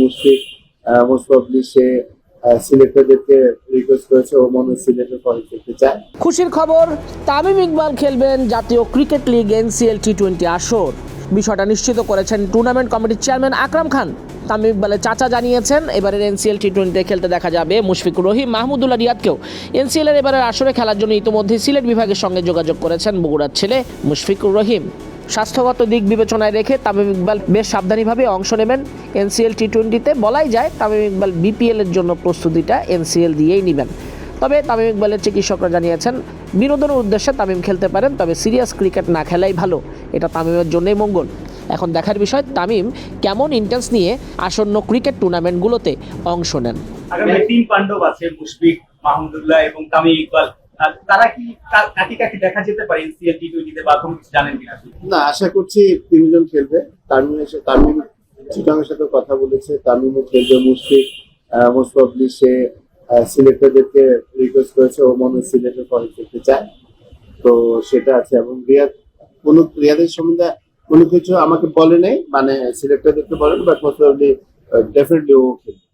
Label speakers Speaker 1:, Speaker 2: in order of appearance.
Speaker 1: Mushfiq most সে সিলেক্টরদেরকে request করেছে ও মনে সিলেক্টের পরে খেলতে চায়।
Speaker 2: খুশির খবর, তামিম ইকবাল খেলবেন জাতীয় cricket league NCL T twenty আসর। বিষয়টা নিশ্চিত করেছেন টুর্নামেন্ট কমিটির চেয়ারম্যান আকরাম খান। তামিম ইকবালের চাচা জানিয়েছেন, এবারের এনসিএল টি টোয়েন্টিতে খেলতে দেখা যাবে মুশফিকুর রহিম, মাহমুদুল্লাহ রিয়াদকেও। এনসিএল এর এবারের আসরে খেলার জন্য ইতিমধ্যে সিলেট বিভাগের সঙ্গে যোগাযোগ করেছেন বগুড়ার ছেলে মুশফিকুর রহিম। স্বাস্থ্যগত দিক বিবেচনায় রেখে তামিম ইকবাল বেশ সাবধানীভাবে অংশ নেবেন। এনসিএল টি টোয়েন্টিতে বলাই যায় তামিম ইকবাল বিপিএল এর জন্য প্রস্তুতিটা এনসিএল দিয়েই নেবেন। তবে তামিম ইকবালের চিকিৎসকরা জানিয়েছেন, বিনোদনের উদ্দেশ্যে তামিম খেলতে পারেন, তবে সিরিয়াস ক্রিকেট না খেলাই ভালো। এটা তামিমের জন্যই মঙ্গল। এখন দেখার বিষয়, তামিম কেমন ইন্টেন্স নিয়ে আসন্ন ক্রিকেট টুর্নামেন্টগুলোতে অংশ নেন?
Speaker 3: আগামী তিন পাণ্ডব আছে মুশফিক মাহমুদুল্লাহ এবং তামিম ইকবাল। তারা কি কাকে কাকে দেখা যেতে পারে এনসিএল টি টোয়েন্টিতে বা কোনো কিছু জানেন কিনা
Speaker 1: না, আশা করছি তিনজন খেলবে। তামিম এসে তামিম চিটাংয়ের সাথে কথা বলেছে। তামিমও খেলবে মুশফিক মোস্ট প্রবলি সে সিলেক্টরদেরকে রিকোয়েস্ট করেছে। ও মনে সিলেক্টের পরে খেলতে চায়। তো সেটা আছে। এবং রিয়াদ কোনো রিয়াদের সম্বন্ধে কোনো কিছু আমাকে বলে নাই। মানে সিলেক্টরদেরকে বলেন বাট মোস্ট প্রবলি ডেফিনেটলি ও খেলবে।